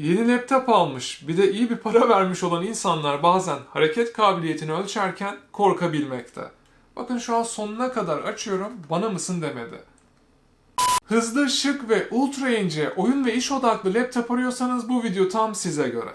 Yeni laptop almış, bir de iyi bir para vermiş olan insanlar bazen hareket kabiliyetini ölçerken korkabilmekte. Bakın şu an sonuna kadar açıyorum, bana mısın demedi. Hızlı, şık ve ultra ince oyun ve iş odaklı laptop arıyorsanız bu video tam size göre.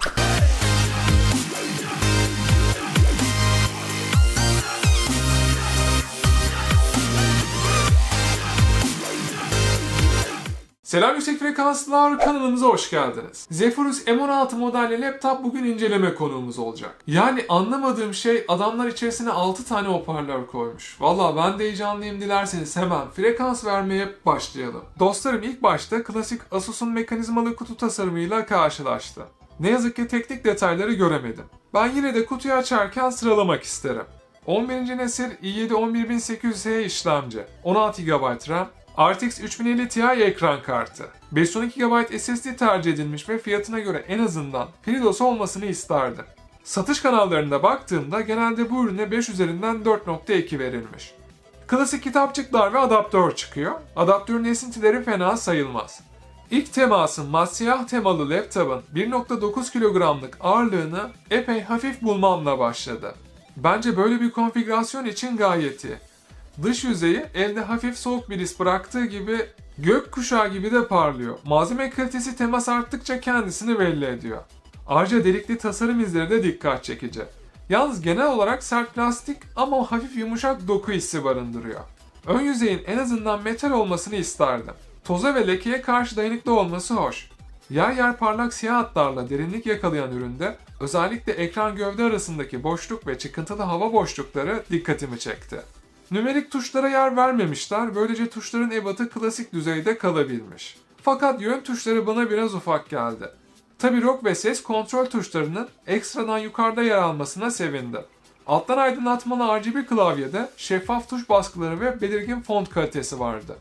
Selam yüksek frekanslar kanalımıza hoş geldiniz. Zephyrus M16 modelli laptop bugün inceleme konuğumuz olacak. Yani anlamadığım şey adamlar içerisine 6 tane hoparlör koymuş. Valla ben de heyecanlıyım dilerseniz hemen frekans vermeye başlayalım. Dostlarım ilk başta klasik Asus'un mekanizmalı kutu tasarımıyla karşılaştı. Ne yazık ki teknik detayları göremedim. Ben yine de kutuyu açarken sıralamak isterim. 11. nesil i7 11800H işlemci, 16 GB RAM, RTX 3050 Ti ekran kartı. 512 GB SSD tercih edilmiş ve fiyatına göre en azından FreeDOS olmasını isterdim. Satış kanallarına baktığımda genelde bu ürüne 5 üzerinden 4.2 verilmiş. Klasik kitapçıklar ve adaptör çıkıyor. Adaptörün esintileri fena sayılmaz. İlk temasım masiyah temalı laptopun 1.9 kilogramlık ağırlığını epey hafif bulmamla başladı. Bence böyle bir konfigürasyon için gayet iyi. Dış yüzeyi elde hafif soğuk bir his bıraktığı gibi gök kuşağı gibi de parlıyor. Malzeme kalitesi temas arttıkça kendisini belli ediyor. Ayrıca delikli tasarım izleri de dikkat çekici. Yalnız genel olarak sert plastik ama hafif yumuşak doku hissi barındırıyor. Ön yüzeyin en azından metal olmasını isterdim. Toza ve lekeye karşı dayanıklı olması hoş. Yer yer parlak siyah hatlarla derinlik yakalayan üründe özellikle ekran gövde arasındaki boşluk ve çıkıntılı hava boşlukları dikkatimi çekti. Nümerik tuşlara yer vermemişler, böylece tuşların ebatı klasik düzeyde kalabilmiş. Fakat yön tuşları bana biraz ufak geldi. Tabi rock ve ses kontrol tuşlarının ekstradan yukarıda yer almasına sevindim. Alttan aydınlatmalı RGB klavyede şeffaf tuş baskıları ve belirgin font kalitesi vardı.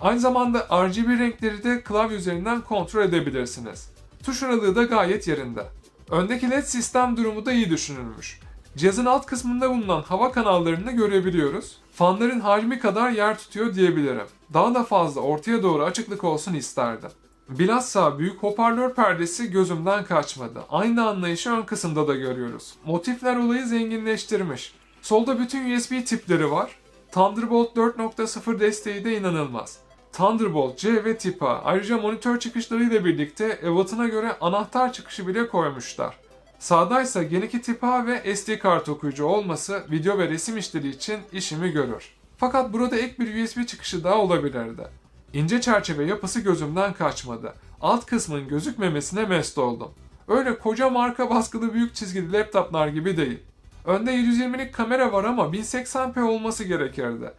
Aynı zamanda RGB renkleri de klavye üzerinden kontrol edebilirsiniz. Tuş aralığı da gayet yerinde. Öndeki LED sistem durumu da iyi düşünülmüş. Cihazın alt kısmında bulunan hava kanallarını görebiliyoruz. Fanların hacmi kadar yer tutuyor diyebilirim. Daha da fazla ortaya doğru açıklık olsun isterdim. Bilhassa büyük hoparlör perdesi gözümden kaçmadı. Aynı anlayışı ön kısımda da görüyoruz. Motifler olayı zenginleştirmiş. Solda bütün USB tipleri var. Thunderbolt 4.0 desteği de inanılmaz. Thunderbolt C ve Tip A. Ayrıca monitör çıkışlarıyla birlikte ebatına göre anahtar çıkışı bile koymuşlar. Sağdaysa Gen 2 tip A ve SD kart okuyucu olması video ve resim işleri için işimi görür. Fakat burada ek bir USB çıkışı daha olabilirdi. İnce çerçeve yapısı gözümden kaçmadı. Alt kısmın gözükmemesine mest oldum. Öyle koca marka baskılı büyük çizgili laptoplar gibi değil. Önde 720'lik kamera var ama 1080p olması gerekirdi.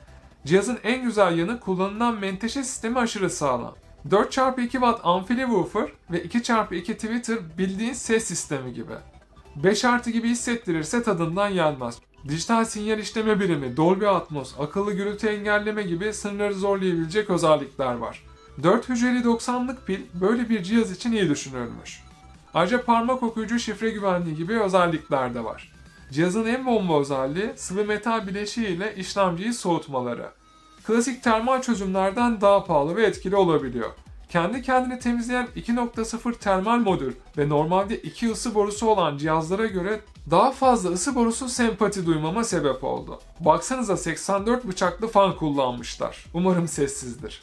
Cihazın en güzel yanı kullanılan menteşe sistemi aşırı sağlam. 4x2 watt amfili woofer ve 2x2 tweeter bildiğin ses sistemi gibi. 5 artı gibi hissettirirse tadından yenmez. Dijital sinyal işleme birimi, Dolby Atmos, akıllı gürültü engelleme gibi sınırları zorlayabilecek özellikler var. 4 hücreli 90'lık pil böyle bir cihaz için iyi düşünülmüş. Ayrıca parmak okuyucu şifre güvenliği gibi özellikler de var. Cihazın en bomba özelliği sıvı metal bileşiği ile işlemciyi soğutmaları. Klasik termal çözümlerden daha pahalı ve etkili olabiliyor. Kendi kendini temizleyen 2.0 termal modül ve normalde 2 ısı borusu olan cihazlara göre daha fazla ısı borusu sempati duymama sebep oldu. Baksanıza 84 bıçaklı fan kullanmışlar. Umarım sessizdir.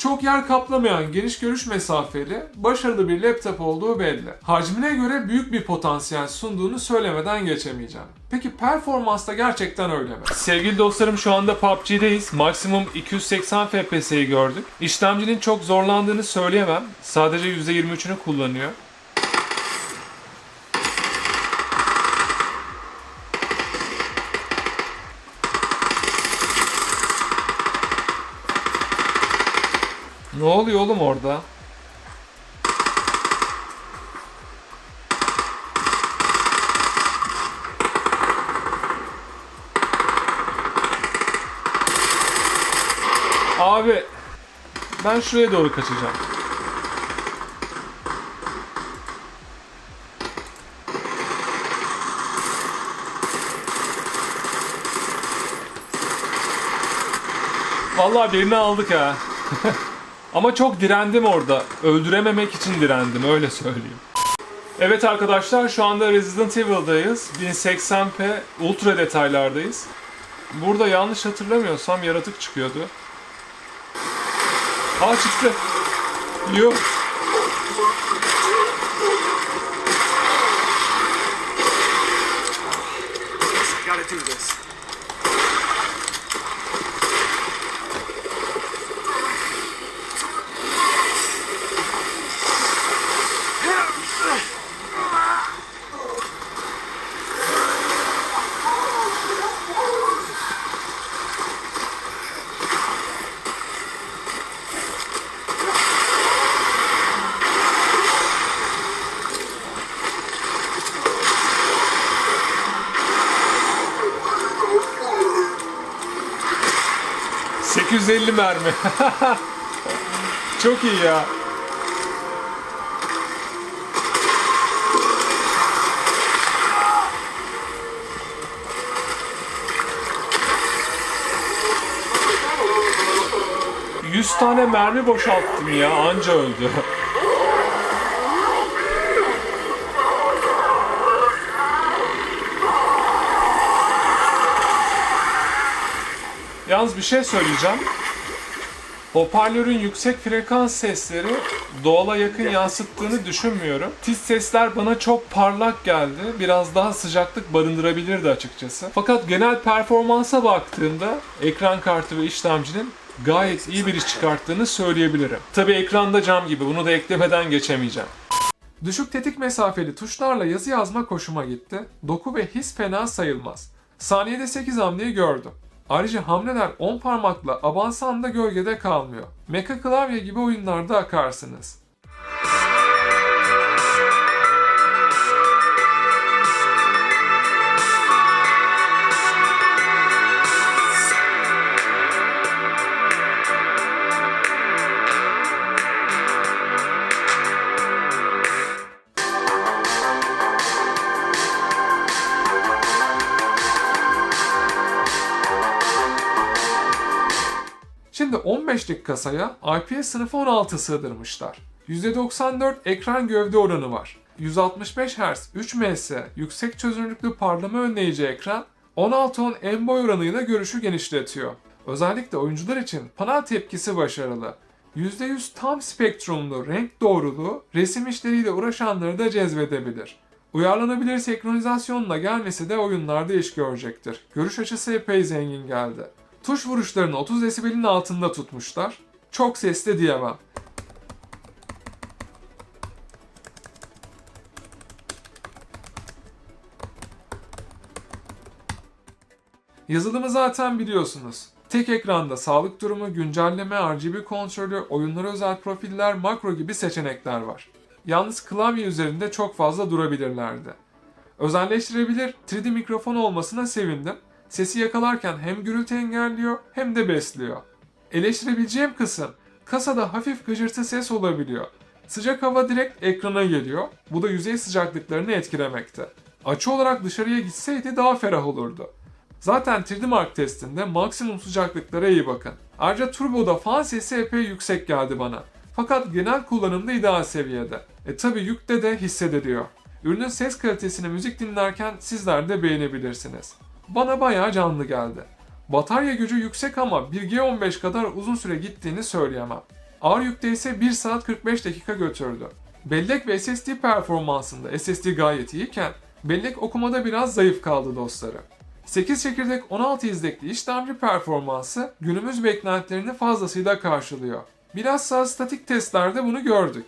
Çok yer kaplamayan geniş görüş mesafeli, başarılı bir laptop olduğu belli. Hacmine göre büyük bir potansiyel sunduğunu söylemeden geçemeyeceğim. Peki performansta gerçekten öyle mi? Sevgili dostlarım şu anda PUBG'deyiz. Maksimum 280 FPS'yi gördük. İşlemcinin çok zorlandığını söyleyemem. Sadece %23'ünü kullanıyor. Ne oluyor oğlum orada? Abi ben şuraya doğru kaçacağım. Vallahi birini aldık ha. Ama çok direndim orada. Öldürememek için direndim öyle söyleyeyim. Evet arkadaşlar şu anda Resident Evil'dayız. 1080p ultra detaylardayız. Burada yanlış hatırlamıyorsam yaratık çıkıyordu. Aa çıktı. Yok. ...850 mermi. Çok iyi ya. Yüz tane mermi boşalttım ya anca öldü. Yalnız bir şey söyleyeceğim. Hoparlörün yüksek frekans sesleri doğala yakın yansıttığını düşünmüyorum. Tiz sesler bana çok parlak geldi. Biraz daha sıcaklık barındırabilirdi açıkçası. Fakat genel performansa baktığımda ekran kartı ve işlemcinin gayet iyi bir iş çıkarttığını söyleyebilirim. Tabi ekranda cam gibi bunu da eklemeden geçemeyeceğim. Düşük tetik mesafeli tuşlarla yazı yazmak hoşuma gitti. Doku ve his fena sayılmaz. Saniyede 8 hamleyi gördüm. Ayrıca hamleler 10 parmakla abansan da gölgede kalmıyor. Mecha klavye gibi oyunlarda akarsınız. 15'lik kasaya IPS sınıfı 16 sığdırmışlar. %94 ekran gövde oranı var. 165 Hz 3 ms yüksek çözünürlüklü parlama önleyici ekran 16-10 en boy oranıyla görüşü genişletiyor. Özellikle oyuncular için panel tepkisi başarılı. %100 tam spektrumlu renk doğruluğu resim işleriyle uğraşanları da cezbedebilir. Uyarlanabilir senkronizasyonla gelmesi de oyunlarda iş görecektir. Görüş açısı epey zengin geldi. Tuş vuruşlarını 30 desibelin altında tutmuşlar. Çok sesli diyemem. Yazılımı zaten biliyorsunuz. Tek ekranda sağlık durumu, güncelleme, RGB kontrolü, oyunlara özel profiller, makro gibi seçenekler var. Yalnız klavye üzerinde çok fazla durabilirlerdi. Özelleştirebilir 3D mikrofon olmasına sevindim. Sesi yakalarken hem gürültü engelliyor hem de besliyor. Eleştirebileceğim kısım kasada hafif gıcırtı ses olabiliyor. Sıcak hava direkt ekrana geliyor. Bu da yüzey sıcaklıklarını etkilemekte. Açı olarak dışarıya gitseydi daha ferah olurdu. Zaten 3D Mark testinde maksimum sıcaklıklara iyi bakın. Ayrıca turboda fan sesi epey yüksek geldi bana. Fakat genel kullanımda ideal seviyede. E tabi yükte de hissediliyor. Ürünün ses kalitesini müzik dinlerken sizler de beğenebilirsiniz. Bana bayağı canlı geldi. Batarya gücü yüksek ama 1G15 kadar uzun süre gittiğini söyleyemem. Ağır yükte ise 1 saat 45 dakika götürdü. Bellek ve SSD performansında SSD gayet iyiyken bellek okumada biraz zayıf kaldı dostları. 8 çekirdek 16 izlekli işlemci performansı günümüz beklentilerini fazlasıyla karşılıyor. Bilhassa statik testlerde bunu gördük.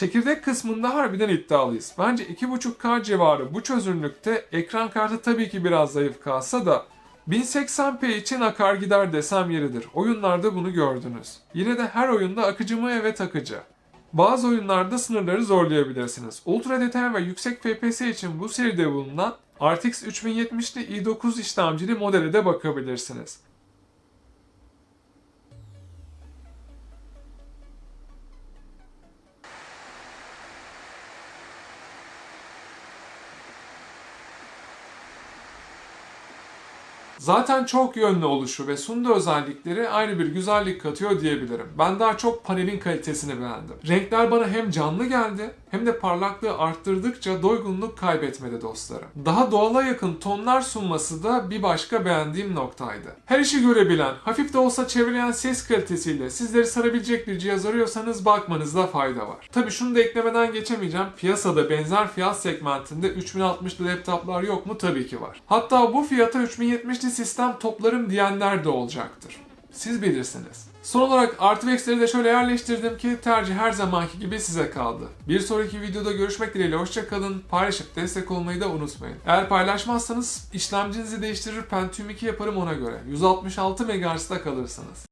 Çekirdek kısmında harbiden iddialıyız. Bence 2.5K civarı bu çözünürlükte ekran kartı tabii ki biraz zayıf kalsa da 1080p için akar gider desem yeridir. Oyunlarda bunu gördünüz. Yine de her oyunda akıcı mı? Evet akıcı. Bazı oyunlarda sınırları zorlayabilirsiniz. Ultra detay ve yüksek FPS için bu seride bulunan RTX 3070'li i9 işlemcili modele de bakabilirsiniz. Zaten çok yönlü oluşu ve sunduğu özellikleri ayrı bir güzellik katıyor diyebilirim. Ben daha çok panelin kalitesini beğendim. Renkler bana hem canlı geldi hem de parlaklığı arttırdıkça doygunluk kaybetmedi dostlarım. Daha doğala yakın tonlar sunması da bir başka beğendiğim noktaydı. Her işi görebilen, hafif de olsa çevrilen ses kalitesiyle sizleri sarabilecek bir cihaz arıyorsanız bakmanızda fayda var. Tabi şunu da eklemeden geçemeyeceğim. Piyasada benzer fiyat segmentinde 3060'lı laptoplar yok mu? Tabii ki var. Hatta bu fiyata 3070'li sistem toplarım diyenler de olacaktır. Siz bilirsiniz. Son olarak artı eksileri de şöyle yerleştirdim ki tercih her zamanki gibi size kaldı. Bir sonraki videoda görüşmek dileğiyle hoşçakalın. Paylaşıp destek olmayı da unutmayın. Eğer paylaşmazsanız işlemcinizi değiştirir Pentium 2 yaparım ona göre. 166 MHz'da kalırsınız.